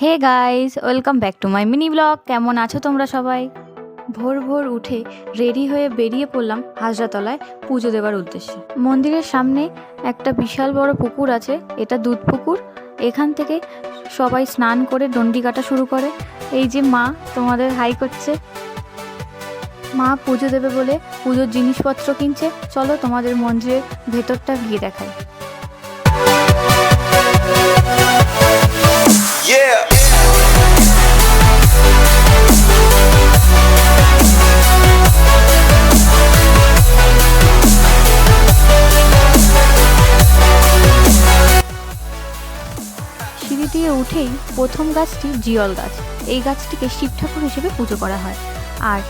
Hey guys welcome back to my mini blog কেমন আছো তোমরা সবাই? ভোর ভোর উঠে রেডি হয়ে বেরিয়ে পড়লাম হাজরাতলায় পুজো দেওয়ার উদ্দেশ্যে। মন্দিরের সামনে একটা বিশাল বড় পুকুর আছে, এটা দুধ পুকুর। এখান থেকে সবাই স্নান করে ডন্ডি কাটা শুরু করে। এই যে মা তোমাদের হাই করছে। মা পুজো দেবে বলে পুজোর জিনিসপত্র কিনছে। চলো তোমাদের মন্দিরের ভেতরটা গিয়ে দেখাই। সিঁড়ি দিয়ে উঠেই প্রথম গাছটি জিয়ল গাছ। এই গাছটিকে শিব ঠাকুর হিসেবে পুজো করা হয়। আর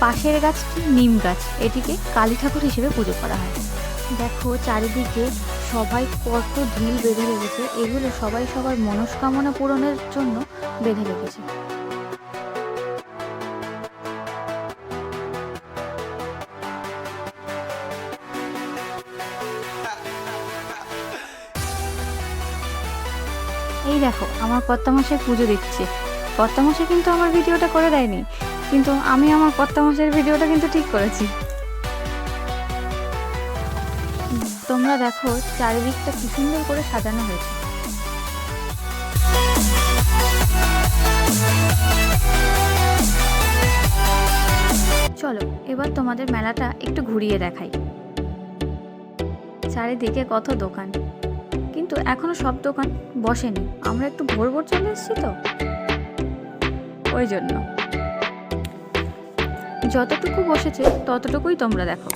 পাশের গাছটি নিম গাছ, এটিকে কালী ঠাকুর হিসেবে পুজো করা হয়। দেখো, চারিদিকে সবাই কত ঢিল বেঁধে রেখেছে। এগুলো সবাই সবার মনস্কামনা পূরণের জন্য বেঁধে রেখেছে। এই দেখো, আমার কর্তামশাই পুজো দিচ্ছে। কর্তামশাই কিন্তু আমার ভিডিওটা করে দেয়নি, কিন্তু আমি আমার কর্তামশাইয়ের ভিডিওটা কিন্তু ঠিক করেছি। তোমরা দেখো, চারিদিকটা কি সুন্দর করে সাজানো হয়েছে। চলো, এবার তোমাদের মেলাটা একটু ঘুরিয়ে দেখাই। চারিদিকে কত দোকান। কিন্তু এখনও সব দোকান বসেনি। আমরা একটু ভোর ভোর চলে এসেছি তো। ওই জন্য। যতটুকু বসেছে ততটুকুই তোমরা দেখো।